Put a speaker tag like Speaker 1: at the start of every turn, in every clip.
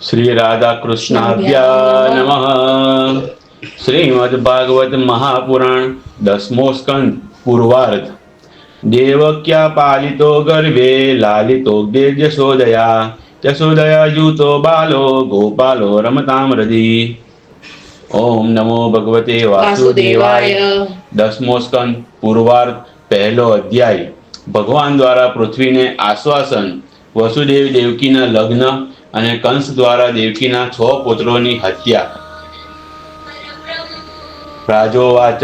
Speaker 1: શ્રી રાધા નમઃ શ્રીમદ ભાગવત મહાપુરાણ દસમો સ્કંદ પૂર્વાર્ધ દેવક્યા પાલિતો ગર્ભે લાલિતો યશોદયા યશોદયા જૂતો બાલો ગોપાલો રમતામ રજી ઓમ નમો ભગવતે વાસુદેવાય દસમો સ્કંદ પૂર્વાર્ધ પહેલો અધ્યાય ભગવાન દ્વારા પૃથ્વીને આશ્વાસન વસુદેવ દેવકીના લગ્ન અને કંસ દ્વારા દેવકીના છ પુત્રોની હત્યા. રાજોવાચ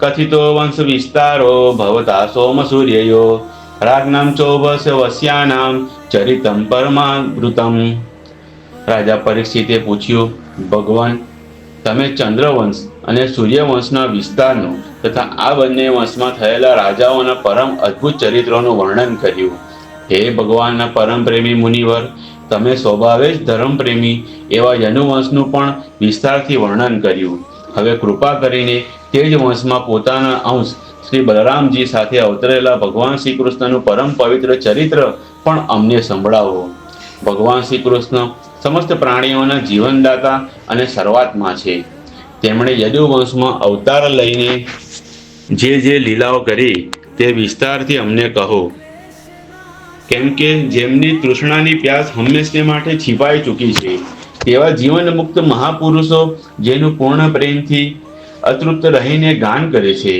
Speaker 1: કથિતો વંશ વિસ્તારો ભવતા સોમ સૂર્યયો. રાજ્ઞામ ચોભસ વસ્યાનામ ચરિતમ પરમાવૃતમ રાજા પરીક્ષિતે પૂછ્યું, ભગવાન, તમે ચંદ્રવંશ અને સૂર્યવંશના વિસ્તારનું તથા આ બંને વંશમાં થયેલા રાજાઓના પરમ અદ્ભુત ચરિત્રોનું વર્ણન કર્યું. હે ભગવાનના પરમ પ્રેમી મુનિવર, તમે સ્વભાવે જ ધર્મપ્રેમી એવા યનુવંશનું પણ વિસ્તારથી વર્ણન કર્યું. હવે કૃપા કરીને તે જ વંશમાં પોતાના અંશ શ્રી બલરામજી સાથે અવતરેલા ભગવાન શ્રી કૃષ્ણનું પરમ પવિત્ર ચરિત્ર પણ અમને સંભળાવો. ભગવાન શ્રી કૃષ્ણ સમસ્ત પ્રાણીઓના જીવનદાતા અને શરૂઆતમાં છે. તેમણે યદુવંશમાં અવતાર લઈને જે જે લીલાઓ કરી તે વિસ્તારથી અમને કહો. કેમ કે જેમની તૃષ્ણાની પ્યાસ હંમેશને માટે છીપાઈ ચૂકી છે, તેવા જીવન મુક્ત મહાપુરુષો જેનું પૂર્ણ પ્રેમથી અતૃપ્ત રહીને ગાન કરે છે.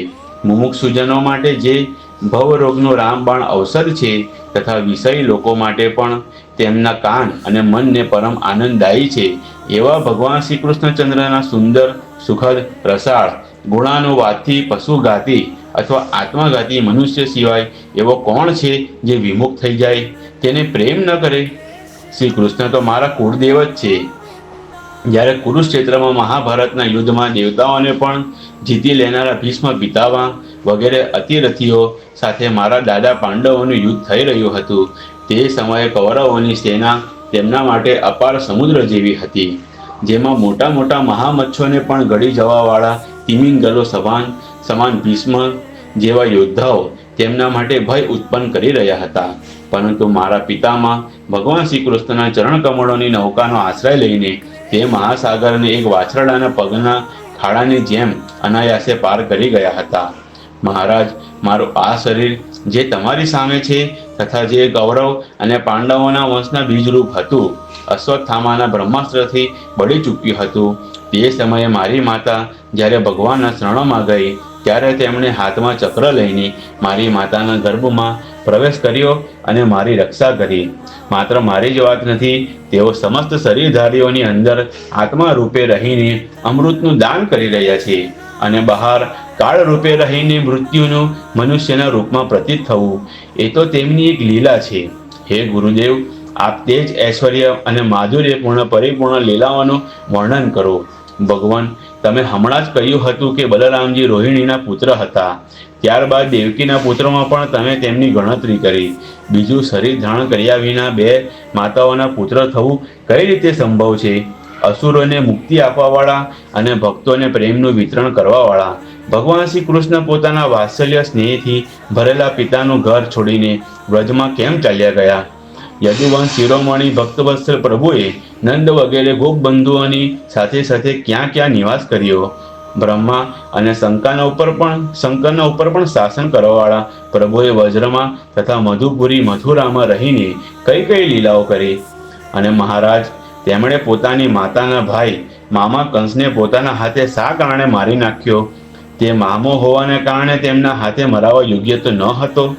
Speaker 1: મુમુક્ષુજનો માટે જે ભવરોગનો રામબાણ અવસર છે તથા વિષય લોકો માટે પણ તેમના કાન અને મનને પરમ આનંદદાયી છે, એવા ભગવાન શ્રી કૃષ્ણચંદ્રના સુંદર, સુખદ, રસાળ ગુણાનુવાદથી પશુઘાતી અથવા આત્મઘાતી મનુષ્ય સિવાય એવો કોણ છે જે વિમુખ થઈ જાય, તેને પ્રેમ ન કરે. શ્રી કૃષ્ણ તો મારા કુળદેવ જ છે. જ્યારે કુરુક્ષેત્રમાં મહાભારતના યુદ્ધમાં દેવતાઓને પણ જીતી લેનારા ભીષ્મ પિતાવા વગેરે અતિરથીઓ સાથે મારા દાદા પાંડવોનું યુદ્ધ થઈ રહ્યું હતું. તે સમયે કૌરવોની સેના તેમના માટે અપાર સમુદ્ર જેવી હતી, જેમાં મોટા મોટા મહામચ્છોને પણ ગળી જવાવાળા તિમિંગલો સમાન સમાન ભીષ્મ જેવા યોદ્ધાઓ તેમના માટે ભય ઉત્પન્ન કરી રહ્યા હતા. પરંતુ મારા પિતામાં ભગવાન શ્રી કૃષ્ણના ચરણ કમળોની નૌકાનો આશ્રય લઈને તે મહાસાગરને એક વાછરડાના પગના ખાડાની જેમ અનાયાસે પાર કરી ગયા હતા. મહારાજ, મારું આ શરીર જે તમારી સામે છે તથા જે ગૌરવ અને પાંડવોના વંશના બીજરૂપ હતું, અશ્વત્થામાના બ્રહ્માસ્ત્રથી બળી ચૂક્યું હતું. તે સમયે મારી માતા જ્યારે ભગવાનના શરણોમાં ગઈ ત્યારે તેમણે હાથમાં ચક્ર લઈને મારી માતાના ગર્ભમાં પ્રવેશ કર્યો અને મારી રક્ષા કરી. માત્ર મારી જ વાત નથી, તેઓ સમસ્ત શરીરધારીઓની અંદર આત્મા રૂપે રહીને અમૃતનું દાન કરી રહ્યા છે અને બહાર કાળ રૂપે રહીને મૃત્યુનું મનુષ્યના રૂપમાં પ્રતીત થવું, એ તો તેમની એક લીલા છે. હે ગુરુદેવ, આપ તે જ ઐશ્વર્ય અને માધુર્યપૂર્ણ પરિપૂર્ણ લીલાઓનું વર્ણન કરો. ભગવાન તમે હમણાં જ કહ્યું હતું કે બલરામજી રોહિણીના પુત્ર હતા. ત્યારબાદ દેવકીના પુત્રોમાં પણ તમે તેમની ગણતરી કરી. બીજું શરીર ધારણ કર્યા વિના બે માતાઓના પુત્ર થવું કઈ રીતે સંભવ છે? અસુરોને મુક્તિ આપવાવાળા અને ભક્તોને પ્રેમનું વિતરણ કરવાવાળા. ભગવાન શ્રી કૃષ્ણ પોતાના વાત્સલ્ય સ્નેહથી ભરેલા પિતાનું ઘર છોડીને વ્રજમાં કેમ ચાલ્યા ગયા? યદુવંશ શિરોમણી ભક્તવત્સલ પ્રભુએ નંદ વગેરે ગોપ બંધુઓની સાથે સાથે ક્યાં ક્યાં નિવાસ કર્યો? બ્રહ્મા અને શંકાના ઉપર પણ શંકરના ઉપર પણ શાસન કરવાવાળા પ્રભુએ વજ્રમાં તથા મધુપુરી મથુરામાં રહીને કઈ કઈ લીલાઓ કરી? અને મહારાજ, તેમણે પોતાની માતાના ભાઈ મામા કંસને પોતાના હાથે શા કારણે મારી નાખ્યો? તે મામો હોવાને કારણે તેમના હાથે મરાવા યોગ્ય તો ન હતો?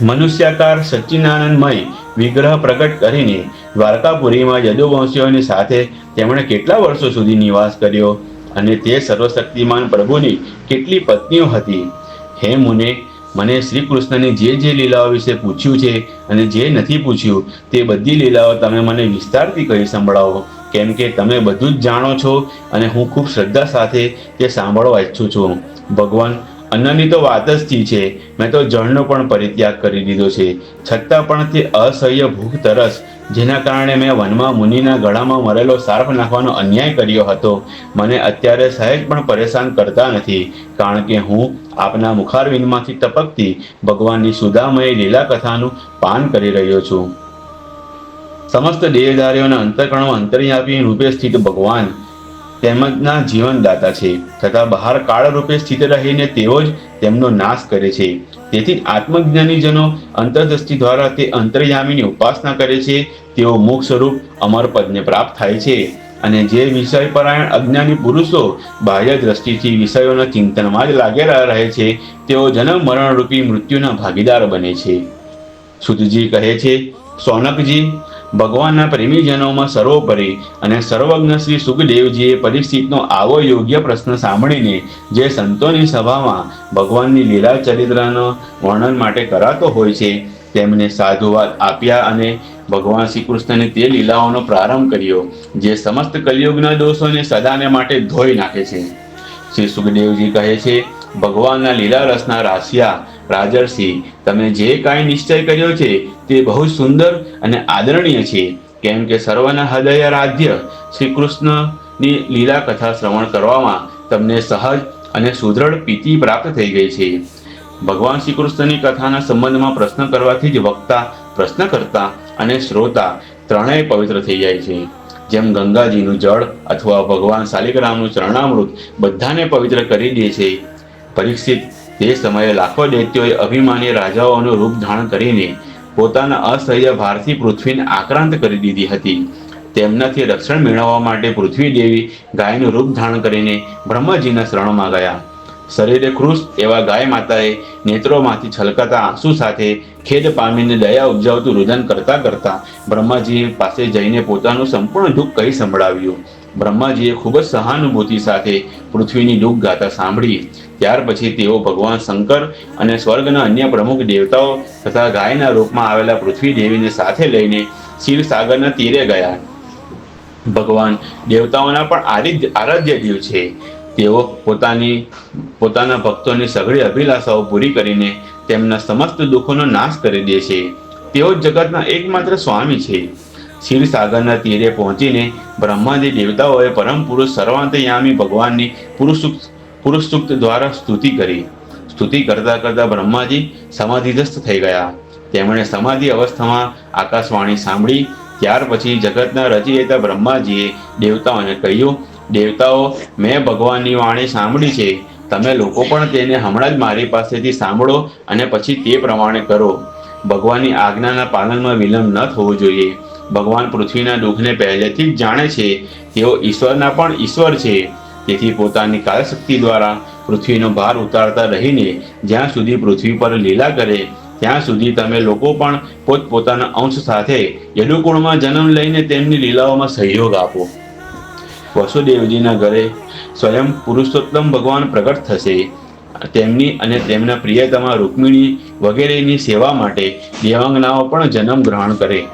Speaker 1: મનુષ્યાકાર સચ્ચિદાનંદમય વિગ્રહ પ્રગટ કરીને દ્વારકાપુરીમાં યદુવંશીઓની સાથે તેમણે કેટલા વર્ષો સુધી નિવાસ કર્યો અને તે સર્વશક્તિમાન પ્રભુની કેટલી પત્નીઓ હતી? હે મુને, મને શ્રી કૃષ્ણની જે જે લીલાઓ વિશે પૂછ્યું છે અને જે નથી પૂછ્યું, તે બધી લીલાઓ તમે મને વિસ્તારથી કહી સંભળાવો, કેમ કે તમે બધું જ જાણો છો અને હું ખૂબ શ્રદ્ધા સાથે તે સાંભળવા ઈચ્છું છું. ભગવાન અન્નની તો વાત જ થી છે. મેં તો જળનો પણ પરિત્યાગ કરી દીધો છે. છતાં પણ તે અસહ્ય ભૂખ તરસ, જેના કારણે મેં વનમાં મુનિના ગળામાં મરેલો સાર્ફ નાખવાનો અન્યાય કર્યો હતો. મને અત્યારે સહેજ પણ પરેશાન કરતા નથી, કારણ કે હું આપના મુખારવિંદમાંથી ટપકતી ભગવાનની સુધામય લીલા કથાનું પાન કરી રહ્યો છું. સમસ્ત દેહધારીઓના અંતઃકરણમાં અંતર્યામી રૂપે સ્થિત ભગવાન તેમના જીવનદાતા છે. તથા બહાર કાળ રૂપે સ્થિત રહીને તેઓ જ તેમનો નાશ કરે છે. તેથી આત્મજ્ઞાનીજનો અંતરદ્રષ્ટિ દ્વારા તે અંતર્યામીની ઉપાસના કરે છે. તેઓ મુખ સ્વરૂપ અમર પદને પ્રાપ્ત થાય છે. અને જે વિષય પરાયણ અજ્ઞાની પુરુષો બાહ્ય દ્રષ્ટિથી વિષયોના ચિંતનમાં જ લાગેલા રહે છે, તેઓ જન્મ મરણરૂપી મૃત્યુના ભાગીદાર બને છે. સુધજી કહે છે, સોનકજી ભગવાનના પ્રેમીજનોમાં સર્વોપરી અને સર્વજ્ઞ શ્રી સુખદેવજીએ પરીક્ષિતનો આવો યોગ્ય પ્રશ્ન સાંભળીને જે સંતોની સભામાં ભગવાનની લીલા ચરિત્રનો વર્ણન માટે કરાતો હોય છે, તેમને સાધુવાદ આપ્યા અને ભગવાન શ્રી કૃષ્ણને તે લીલાઓનો પ્રારંભ કર્યો, જે સમસ્ત કલિયુગના દોષોને સદાને માટે ધોઈ નાખે છે. શ્રી સુખદેવજી કહે છે ભગવાનના લીલા રસના રાસિયા રાજર્ષિ, તમે જે કાંઈ નિશ્ચય કર્યો છે તે બહુ સુંદર અને આદરણીય છે. કેમ કે સર્વના હૃદય રાધ્ય શ્રી કૃષ્ણની લીલા કથા શ્રવણ કરવામાં તમને સહજ અને સુદૃઢ પીતિ પ્રાપ્ત થઈ ગઈ છે. ભગવાન શ્રી કૃષ્ણની કથાના સંબંધમાં પ્રશ્ન કરવાથી જ વક્તા પ્રશ્ન કરતા અને શ્રોતા ત્રણેય પવિત્ર થઈ જાય છે. જેમ ગંગાજીનું જળ અથવા ભગવાન શાલિગ્રામનું ચરણામૃત બધાને પવિત્ર કરી દે છે પરીક્ષિત તે સમયે લાખો દૈત્યોએ અભિમાની રાજાઓનું રૂપ ધારણ કરીને પોતાના અસહ્ય ભારથી પૃથ્વીને આક્રાંત કરી દીધી હતી. તેમનાથી રક્ષણ મેળવવા માટે પૃથ્વી દેવી ગાયનું રૂપ ધારણ કરીને બ્રહ્માજીના શરણમાં ગયા. શરીરે કૃષ એવા ગાય માતાએ નેત્રોમાંથી છલકાતા આંસુ સાથે ખેદ પામીને દયા ઉપજાવતું રુદન કરતા કરતા બ્રહ્માજી પાસે જઈને પોતાનું સંપૂર્ણ દુઃખ કહી સંભળાવ્યું. બ્રહ્માજીએ ખૂબ જ સહાનુભૂતિ સાથે પૃથ્વીની દુઃખ ગાતા સાંભળી. ત્યાર પછી તેઓ ભગવાન શંકર અને સ્વર્ગના અન્ય પ્રમુખ દેવતાઓ તથા ગાયના રૂપમાં આવેલા પૃથ્વી દેવીને સાથે લઈને ક્ષીરસાગરના તીરે ગયા. ભગવાન દેવતાઓના પણ આરાધ્ય દેવ છે. તેઓ પોતાની, પોતાના ભક્તોની સઘળી અભિલાષાઓ પૂરી કરીને તેમના સમસ્ત દુઃખોનો નાશ કરી દે છે. તેઓ જગતના એકમાત્ર સ્વામી છે. ક્ષીરસાગરના તીરે પહોંચીને બ્રહ્માદી દેવતાઓએ પરમ પુરુષ સર્વાંતયામી ભગવાનની પુરુષ સૂક્ત દ્વારા સ્તુતિ કરી. સ્તુતિ કરતા કરતા બ્રહ્માજી સમાધિસ્થ થઈ ગયા. તેમણે સમાધિ અવસ્થામાં આકાશવાણી સાંભળી. ત્યાર પછી જગતના રચયિતા બ્રહ્માજીએ દેવતાઓને કહ્યું, દેવતાઓ, મેં ભગવાનની વાણી સાંભળી છે. તમે લોકો પણ તેને હમણાં જ મારી પાસેથી સાંભળો અને પછી તે પ્રમાણે કરો. ભગવાનની આજ્ઞાના પાલનમાં વિલંબ ન થવો જોઈએ. ભગવાન પૃથ્વીના દુઃખને પહેલેથી જ જાણે છે. તેઓ ઈશ્વરના પણ ઈશ્વર છે. તેથી પોતાની કાળશક્તિ દ્વારા પૃથ્વીનો ભાર ઉતારતા રહીને જ્યાં સુધી પૃથ્વી પર લીલા કરે, ત્યાં સુધી તમે લોકો પણ પોતપોતાના અંશ સાથે યદુકુળમાં જન્મ લઈને તેમની લીલાઓમાં સહયોગ આપો. વસુદેવજીના ઘરે સ્વયં પુરુષોત્તમ ભગવાન પ્રગટ થશે. તેમની અને તેમના પ્રિયતમા રૂકમિણી વગેરેની સેવા માટે દેવાંગનાઓ પણ જન્મ ગ્રહણ કરે.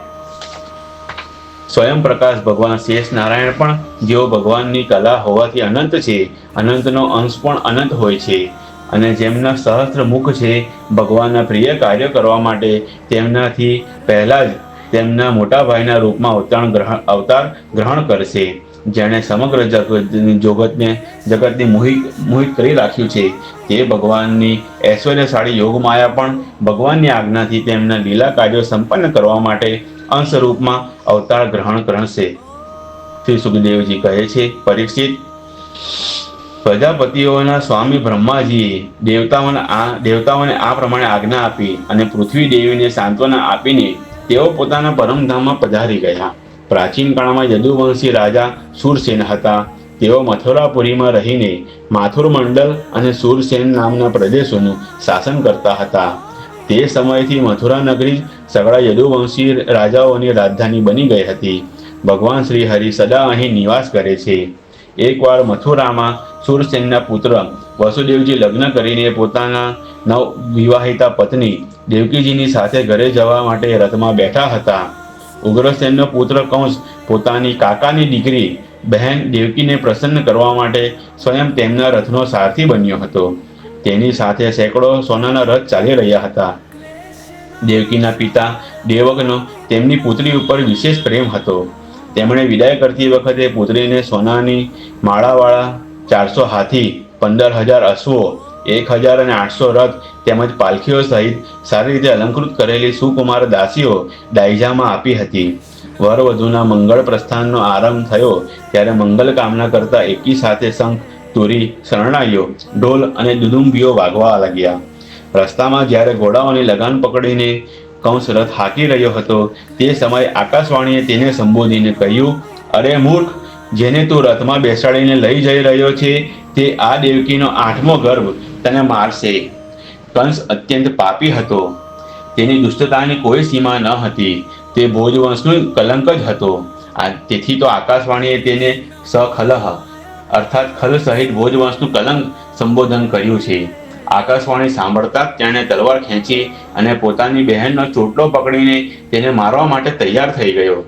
Speaker 1: સ્વયં પ્રકાશ ભગવાન શેષ નારાયણ પણ જેઓ ભગવાનની કલા હોવાથી અનંત છે. અનંતનો અંશ પણ અનંત હોય છે. અને જેમના સહસ્ત્ર મુખ છે, ભગવાનના પ્રિય કાર્ય કરવા માટે તેમનાથી પહેલા જ તેમના મોટા ભાઈના રૂપમાં અવતાર ગ્રહણ અવતાર ગ્રહણ કરશે. જેણે સમગ્ર જગત જગતને જગતને મોહિત મોહિત કરી રાખ્યું છે. તે ભગવાનની ઐશ્વર્યશાળી યોગમાયા પણ ભગવાનની આજ્ઞાથી તેમના લીલા કાર્યો સંપન્ન કરવા માટે અંશ રૂપમાં અવતાર ગ્રહણ કરશે. શ્રી સુખદેવજી કહે છે પરીક્ષિત પ્રજાપતિઓના સ્વામી બ્રહ્માજીએ દેવતાઓને આ દેવતાઓને આ પ્રમાણે આજ્ઞા આપી અને પૃથ્વી દેવીને સાંત્વના આપીને તેઓ પોતાના પરમધામમાં પધારી ગયા. પ્રાચીન કાળમાં યદુવંશી રાજા સુરસેન હતા. તેઓ મથુરાપુરીમાં રહીને માથુર મંડળ અને સુરસેન નામના પ્રદેશોનું શાસન કરતા હતા. તે સમયથી મથુરા નગરી સગળા યદુવંશી રાજાઓની રાજધાની બની ગઈ હતી. ભગવાન શ્રી હરિ સદા અહીં નિવાસ કરે છે. એકવાર મથુરામાં સુરસેનના પુત્ર વસુદેવજી લગ્ન કરીને પોતાના નવ વિવાહિતા પત્ની દેવકીજીની સાથે ઘરે જવા માટે રથમાં બેઠા હતા. ઉગ્રસેનનો પુત્ર કંસ પોતાની કાકાની દીકરી, બહેન દેવકીને પ્રસન્ન કરવા માટે સ્વયં તેમના રથનો સારથી બન્યો હતો. તેની સાથે સેંકડો સોનાના રથ ચાલી રહ્યા હતા. દેવકીના પિતા દેવકનો તેમની પુત્રી ઉપર વિશેષ પ્રેમ હતો. તેમણે વિદાય કરતી વખતે પુત્રીને સોનાની માળાવાળા ચારસો હાથી, પંદર હજાર અશ્વો, એક હજાર અને આઠસો રથ તેમજ પાલખીઓ સહિત સારી રીતે અલંકૃત કરેલી સુકુમાર દાસીઓ ડાયજામાં આપી હતી. વર વધુના મંગળ પ્રસ્થાનનો આરંભ થયો ત્યારે મંગલ કામના કરતા એકી સાથે શંખ તુરી શરણાઈઓ, ઢોલ અને દુદુંબીઓ વાગવા લાગ્યા. રસ્તામાં જ્યારે ઘોડાઓની લગાન પકડીને કંસ રથ હાકી રહ્યો હતો, તે સમયે આકાશવાણીએ તેને સંબોધીને કહ્યું, અરે મૂર્ખ, જેને તું રથમાં બેસાડીને લઈ જઈ રહ્યો છે, તે આ દેવકીનો આઠમો ગર્ભ તને મારશે. કંસ અત્યંત પાપી હતો. તેની દુષ્ટતાની કોઈ સીમા ન હતી. તે ભોજવંશનું કલંક જ હતો. આ તેથી તો આકાશવાણીએ તેને સખલહ અર્થાત ખલ સહિત ભોજવંશનું કલંક સંબોધન કર્યું છે. આકાશવાણી સાંભળતા જ તેણે તલવાર ખેંચી અને પોતાની બહેનનો ચોટલો પકડીને તેને મારવા માટે તૈયાર થઈ ગયો.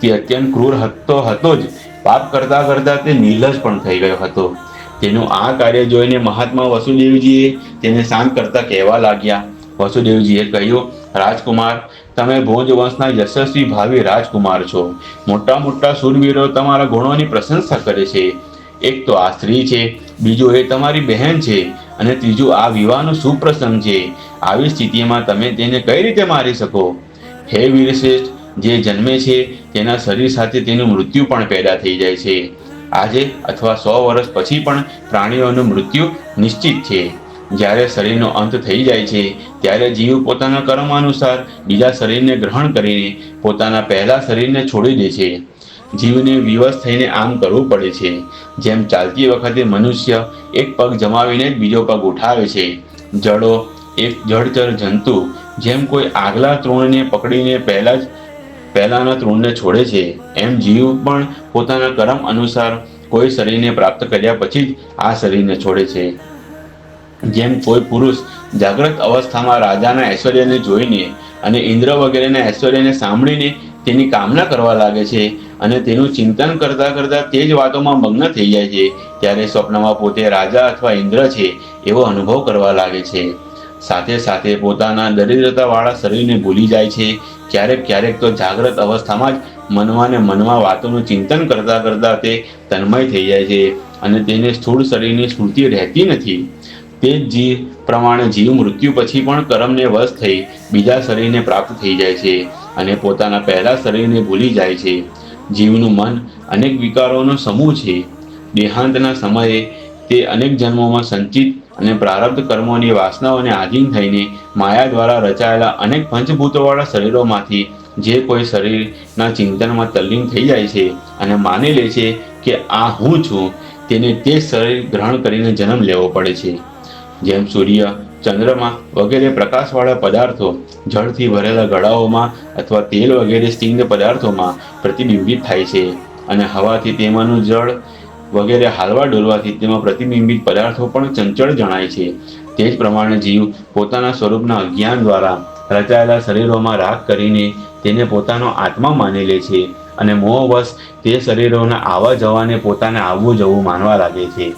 Speaker 1: તે અત્યંત ક્રૂર હતો હતો જ. પાપ કરતા કરતા તે નિર્લજ પણ થઈ ગયો હતો. તેનું આ કાર્ય જોઈને મહાત્મા વસુદેવજીએ તેને શાંત કરતા કહેવા લાગ્યા. વસુદેવજીએ કહ્યું, રાજકુમાર, તમે ભોજ વંશના યશસ્વી ભાવિ રાજકુમાર છો. મોટા મોટા સુરવીરો તમારા ગુણોની પ્રશંસા કરે છે. એક તો આ સ્ત્રી છે, બીજું એ તમારી બહેન છે, અને ત્રીજું આ વિવાહનો સુપ્રસંગ છે. આવી સ્થિતિમાં તમે તેને કઈ રીતે મારી શકો? હે વીરશ્રેષ્ઠ, જે જન્મે છે, તેના શરીર સાથે તેનું મૃત્યુ પણ પેદા થઈ જાય છે. આજે અથવા સો વર્ષ પછી પણ પ્રાણીઓનું મૃત્યુ નિશ્ચિત છે. જ્યારે શરીરનો અંત થઈ જાય છે, ત્યારે જીવ પોતાના કર્મ અનુસાર બીજા શરીરને ગ્રહણ કરીને પોતાના પહેલા શરીરને છોડી દે છે. જીવને વિવશ થઈને આમ કરવું પડે છે. જેમ ચાલતી વખતે મનુષ્ય એક પગ જમાવીને બીજો પગ ઉઠાવે છે. જડો એક જળચર જંતુ જેમ કોઈ આગલા તૃણને પકડીને પહેલા જ પહેલાના તૃણને છોડે છે, એમ જીવ પણ પોતાના કર્મ અનુસાર કોઈ શરીરને પ્રાપ્ત કર્યા પછી જ આ શરીરને છોડે છે. જેમ કોઈ પુરુષ જાગ્રત અવસ્થામાં રાજાના ઐશ્વર્યને જોઈને અને ઇન્દ્ર વગેરેના ઐશ્વર્યને સાંભળીને તેની કામના કરવા લાગે છે અને તેનું ચિંતન કરતા કરતા તે જ વાતોમાં મગ્ન થઈ જાય છે. ત્યારે સ્વપ્નમાં પોતે રાજા અથવા ઇન્દ્ર છે, એવો અનુભવ કરવા લાગે છે. સાથે સાથે પોતાના દરિદ્રતાવાળા શરીરને ભૂલી જાય છે. ક્યારેક ક્યારેક તો જાગ્રત અવસ્થામાં જ મનમાં ને મનમાં વાતોનું ચિંતન કરતા કરતા તે તન્મય થઈ જાય છે અને તેને સ્થૂળ શરીરની સ્મૃતિ રહેતી નથી. તે જ જીવ પ્રમાણે જીવ મૃત્યુ પછી પણ કર્મને વશ થઈ બીજા શરીરને પ્રાપ્ત થઈ જાય છે અને પોતાના પહેલા શરીરને ભૂલી જાય છે. જીવનું મન અનેક વિકારોનો સમૂહ છે. દેહાંતના સમયે તે અનેક જન્મોમાં સંચિત અને પ્રારબ્ધ કર્મોની વાસનાઓને આધીન થઈને માયા દ્વારા રચાયેલા અનેક પંચભૂતોવાળા શરીરોમાંથી જે કોઈ શરીરના ચિંતનમાં તલ્લીન થઈ જાય છે અને માની લે છે કે આ હું છું, તેને તે શરીર ગ્રહણ કરીને જન્મ લેવો પડે છે. જેમ સૂર્ય ચંદ્રમા વગેરે પ્રકાશવાળા પદાર્થો, જળથી ભરેલા ગળાઓમાં અથવા તેલ વગેરે સ્નિગ્ધ પદાર્થોમાં પ્રતિબિંબિત થાય છે. અને હવાથી તેમાંનું જળ વગેરે હાલવા ડોલવાથી તેમાં પ્રતિબિંબિત પદાર્થો પણ ચંચળ જણાય છે. તે જ પ્રમાણે જીવ પોતાના સ્વરૂપના અજ્ઞાન દ્વારા રચાયેલા શરીરોમાં રાગ કરીને તેને પોતાનો આત્મા માની લે છે અને મોહવશ તે શરીરોના આવવા જવાને પોતાને આવવું જવું માનવા લાગે છે.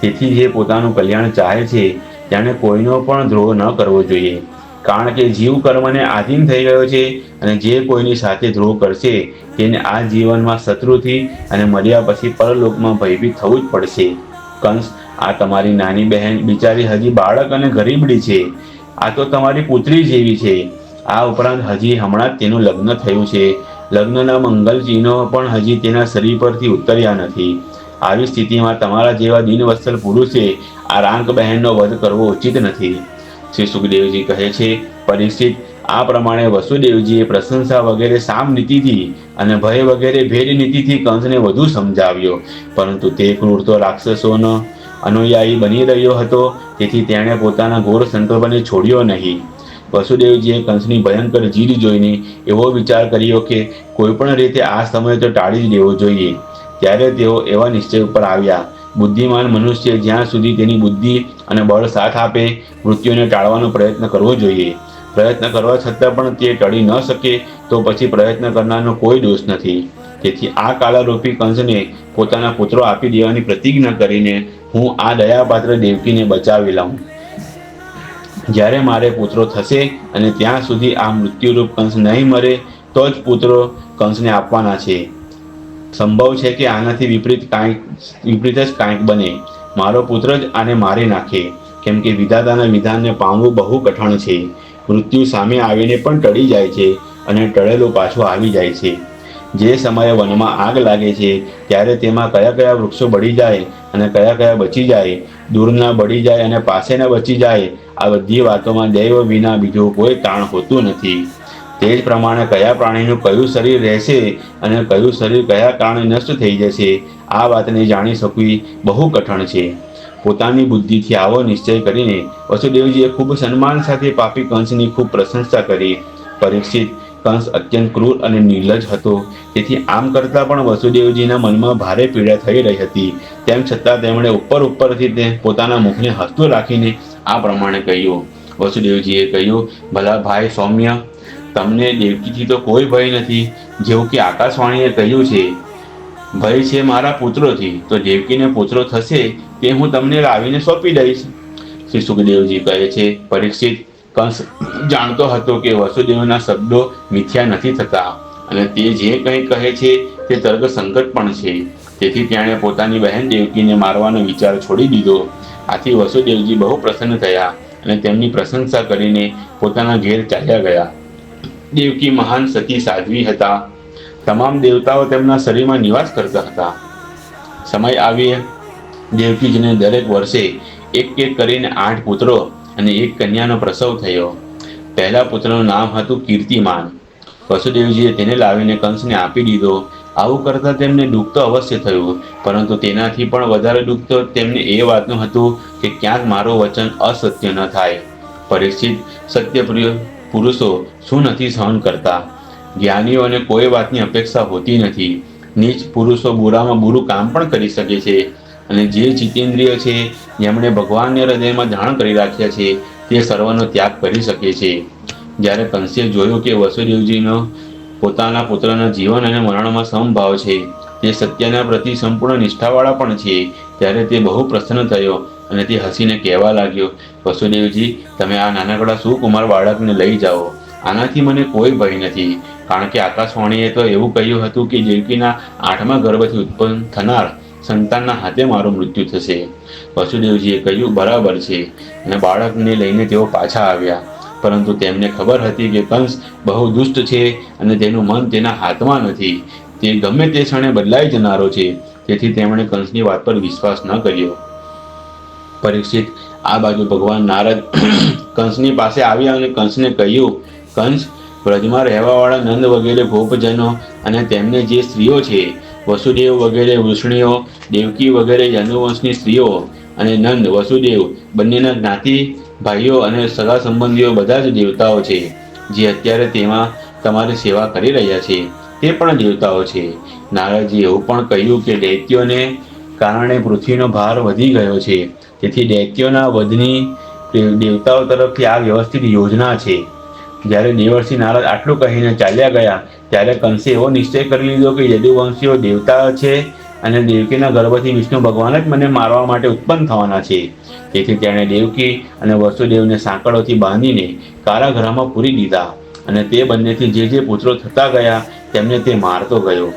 Speaker 1: તેથી જે પોતાનું કલ્યાણ ચાહે છે તેણે કોઈનો પણ દ્રોહ ન કરવો જોઈએ. કારણ કે જીવ કર્મને આધીન થઈ ગયો છે અને જે કોઈની સાથે દ્રોહ કરશે, તેને આ જીવનમાં શત્રુથી અને મર્યા પછી પરલોકમાં ભયભીત થવું જ પડશે. કંસ, આ તમારી નાની બહેન બિચારી હજી બાળક અને ગરીબડી છે. આ તો તમારી પુત્રી જેવી છે. આ ઉપરાંત હજી હમણાં જ તેનું લગ્ન થયું છે. લગ્નના મંગલ ચિહ્નો પણ હજી તેના શરીર પરથી ઉતર્યા નથી. આવી સ્થિતિમાં તમારા જેવા દિનવત્સલ પુરુષે આ રાંક બહેનનો વધ કરવો ઉચિત નથી. શ્રી સુખદેવજી કહે છે પરિસ્થિત આ પ્રમાણે વસુદેવજીએ પ્રશંસા વગેરે સામ નીતિથી અને ભય વગેરે ભેદ નીતિથી કંસને વધુ સમજાવ્યો. પરંતુ તે ક્રૂર તો રાક્ષસોનો અનુયાયી બની રહ્યો હતો, તેથી તેણે પોતાના ઘોર સંકલ્પને છોડ્યો નહીં. વસુદેવજીએ કંસની ભયંકર જીદ જોઈને એવો વિચાર કર્યો કે કોઈપણ રીતે આ સમય તો ટાળી જ દેવો જોઈએ. ત્યારે તેઓ એવા નિશ્ચય ઉપર આવ્યા. બુદ્ધિમાન મનુષ્ય જ્યાં સુધી તેની બુદ્ધિ અને બળ સાથ આપે, મૃત્યુને ટાળવાનો પ્રયત્ન કરવો જોઈએ. પ્રયત્ન કરવા છતાં પણ તે ટળી ન શકે, તો પછી પ્રયત્ન કરનારનો કોઈ દોષ નથી. તેથી આ કાળારૂપી કંસને પોતાના પુત્રો આપી દેવાની પ્રતિજ્ઞા કરીને હું આ દયાપાત્ર દેવકીને બચાવી લઉં જ્યારે મારે પુત્રો થશે અને ત્યાં સુધી આ મૃત્યુરૂપ કંસ નહીં મરે, તો જ પુત્રો કંસને આપવાના છે. સંભવ છે કે આનાથી વિપરીત કાંઈક વિપરીત જ કાંઈક બને. મારો પુત્ર જ આને મારી નાખે. કેમ કે વિધાતાના વિધાનને પામવું બહુ કઠણ છે. મૃત્યુ સામે આવીને પણ ટળી જાય છે અને ટળેલું પાછું આવી જાય છે. જે સમયે વનમાં આગ લાગે છે, ત્યારે તેમાં કયા કયા વૃક્ષો બળી જાય અને કયા કયા બચી જાય, દૂરના બળી જાય અને પાસેના બચી જાય, આ બધી વાતોમાં દૈવ વિના બીજું કોઈ તાણ હોતું નથી. તે જ પ્રમાણે કયા પ્રાણીનું કયું શરીર રહેશે અને કયું શરીર કયા કારણે નષ્ટ થઈ જશે, આ વાતને જાણી શકવી બહુ કઠણ છે. પોતાની બુદ્ધિથી આવો નિશ્ચય કરીને વસુદેવજીએ ખૂબ સન્માન સાથે પાપી કંસની ખૂબ પ્રશંસા કરી. પરીક્ષિત કંસ અત્યંત ક્રૂર અને નિર્લજ હતો. તેથી આમ કરતાં પણ વસુદેવજીના મનમાં ભારે પીડા થઈ રહી હતી. તેમ છતાં તેમણે ઉપર ઉપરથી તે પોતાના મુખને હસતું રાખીને આ પ્રમાણે કહ્યું. વસુદેવજીએ કહ્યું, ભલા ભાઈ સૌમ્ય તમને દેવકીથી તો કોઈ ભય નથી, જેવું કે આકાશવાણીએ કહ્યું છે. ભય છે મારા પુત્રોથી, તો દેવકીને પુત્રો થશે તે હું તમને લાવીને સોંપી દઈશ. શ્રી સુખદેવજી કહે છે, પરીક્ષિત, કંસ જાણતો હતો કે વસુદેવના શબ્દો મિથ્યા નથી થતા, અને તે જે કંઈ કહે છે તે તર્ક સંકટ પણ છે. તેથી તેણે પોતાની બહેન દેવકીને મારવાનો વિચાર છોડી દીધો. આથી વસુદેવજી બહુ પ્રસન્ન થયા અને તેમની પ્રશંસા કરીને પોતાના ઘેર ચાલ્યા ગયા. દેવકી મહાન સતી સાધ્વી હતા. તમામ દેવતાઓ તેમના શરીરમાં નિવાસ કરતા હતા. સમય આવીએ. દેવકીજીને દરેક વર્ષે એક એક કરીને આઠ પુત્રો અને એક કન્યાનો પ્રસવ થયો. પહેલા પુત્રનું નામ હતું કીર્તિમાન. વસુદેવજીએ તેને લાવીને કંસને આપી દીધો. આવું કરતાં તેમને દુઃખ તો અવશ્ય થયું, પરંતુ તેનાથી પણ વધારે દુઃખ તો તેમને એ વાતનું હતું કે ક્યાંક મારું વચન અસત્ય ન થાય. પરીક્ષિત સત્યપ્રિય પુરુષો શું નથી સહન કરતા? જ્ઞાનીઓને કોઈ વાતની અપેક્ષા હોતી નથી. નીચ પુરુષો બુરામાં બુરું કામ પણ કરી શકે છે અને જે જીતેન્દ્રિય છે, જેમણે ભગવાનને હૃદયમાં જાણ કરી રાખ્યા છે, તે સર્વનો ત્યાગ કરી શકે છે. જ્યારે કંસે જોયું કે વસુદેવજીનો પોતાના પુત્રના જીવન અને મરણમાં સમભાવ છે, તે સત્યના પ્રતિ સંપૂર્ણ નિષ્ઠાવાળા પણ છે, ત્યારે તે બહુ પ્રસન્ન થયો અને તે હસીને કહેવા લાગ્યો, વસુદેવજી, તમે આ નાનકડા સુકુમાર બાળકને લઈ જાઓ. આનાથી મને કોઈ ભય નથી. કારણ કે આકાશવાણીએ તો એવું કહ્યું હતું કે દેવકીના આઠમા ગર્ભથી ઉત્પન્ન થનાર સંતાનના હાથે મારું મૃત્યુ થશે. વસુદેવજીએ કહ્યું, બરાબર છે. અને બાળકને લઈને તેઓ પાછા આવ્યા. પરંતુ તેમને ખબર હતી કે કંસ બહુ દુષ્ટ છે અને તેનું મન તેના હાથમાં નથી. તે ગમે તે ક્ષણે બદલાઈ જનારો છે. તેથી તેમણે કંસની વાત પર વિશ્વાસ ન કર્યો. પરીક્ષિત. આ બાજુ ભગવાન નારદ કંસની પાસે આવ્યા અને કંસને કહ્યું, કંસ, વ્રજમાં રહેવાવાળા નંદ વગેરે ગોપજનો અને તેમને જે સ્ત્રીઓ છે, વસુદેવ વગેરે વૃષ્ણીઓ દેવકી વગેરે યદુવંશની સ્ત્રીઓ અને નંદ, વસુદેવ, બંનેના જ્ઞાતિ, ભાઈઓ અને સગા સંબંધીઓ બધા જ દેવતાઓ છે, જે અત્યારે તેમાં તમારી સેવા કરી રહ્યા છે. તે પણ દેવતાઓ છે. નારદજી એવું પણ કહ્યું કે દૈત્યોને કારણે પૃથ્વીનો ભાર વધી ગયો છે. તેથી દૈત્યોના વધની દેવતાઓ તરફથી આ વ્યવસ્થિત યોજના છે. જ્યારે દેવર્ષિ નારદ આટલું કહીને ચાલ્યા ગયા, ત્યારે કંસે એવો નિશ્ચય કરી લીધો કે યદુવંશીઓ દેવતા છે અને દેવકીના ગર્ભથી વિષ્ણુ ભગવાન જ મને મારવા માટે ઉત્પન્ન થવાના છે. તેથી તેણે દેવકી અને વસુદેવને સાંકળોથી બાંધીને કારાગૃહમાં પૂરી દીધા અને તે બંનેથી જે જે પુત્રો થતા ગયા, તેમને તે મારતો ગયો.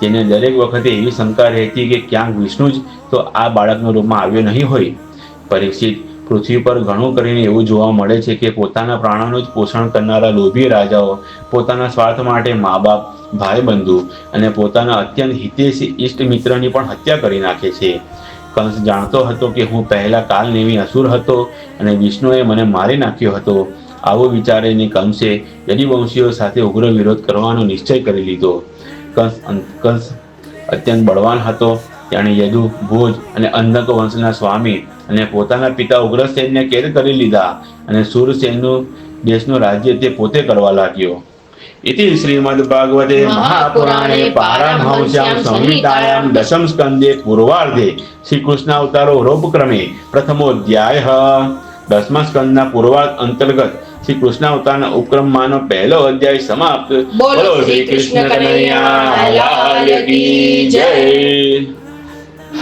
Speaker 1: તેને દરેક વખતે એવી શંકા રહેતી કે ક્યાંક વિષ્ણુ જ તો આ બાળકના રૂપમાં આવ્યો નહીં હોય. પરીક્ષિત પૃથ્વી પર ઘણું કરીને એવું જોવા મળે છે કે પોતાના પ્રાણોનું જ પોષણ કરનારા લોભી રાજાઓ પોતાના સ્વાર્થ માટે મા બાપ ભાઈ બંધુ અને પોતાના અત્યંત હિતેશી ઈષ્ટ મિત્રની પણ હત્યા કરી નાખે છે. કંસ જાણતો હતો કે હું પહેલા કાલનેમી અસુર હતો અને વિષ્ણુએ મને મારી નાખ્યો હતો. આવો વિચારીને કંસે યદુવંશીઓ સાથે ઉગ્ર વિરોધ કરવાનો નિશ્ચય કરી લીધો. કંસ કંસ અત્યંત બળવાન હતો તેણે યદુ ભોજ અને અંધક વંશના સ્વામી અને પોતાના પિતા ઉગ્રસેનને કેદ કરી લીધા અને સુરસેનનું દેશનું રાજ્ય તે પોતે કરવા લાગ્યો इति श्रीमद्भागवते महापुराणे पारमहंस्यां संहितायां दशम स्कन्धे पूर्वार्धे श्रीकृष्णावतारो रोपक्रमे प्रथमोऽध्यायः દસમા સ્કંદના પૂર્વાર્ધ અંતર્ગત શ્રી કૃષ્ણાવતારના ઉપક્રમમાંનો પહેલો અધ્યાય સમાપ્ત
Speaker 2: બોલો શ્રી કૃષ્ણ કનૈયા લાલ કી જય.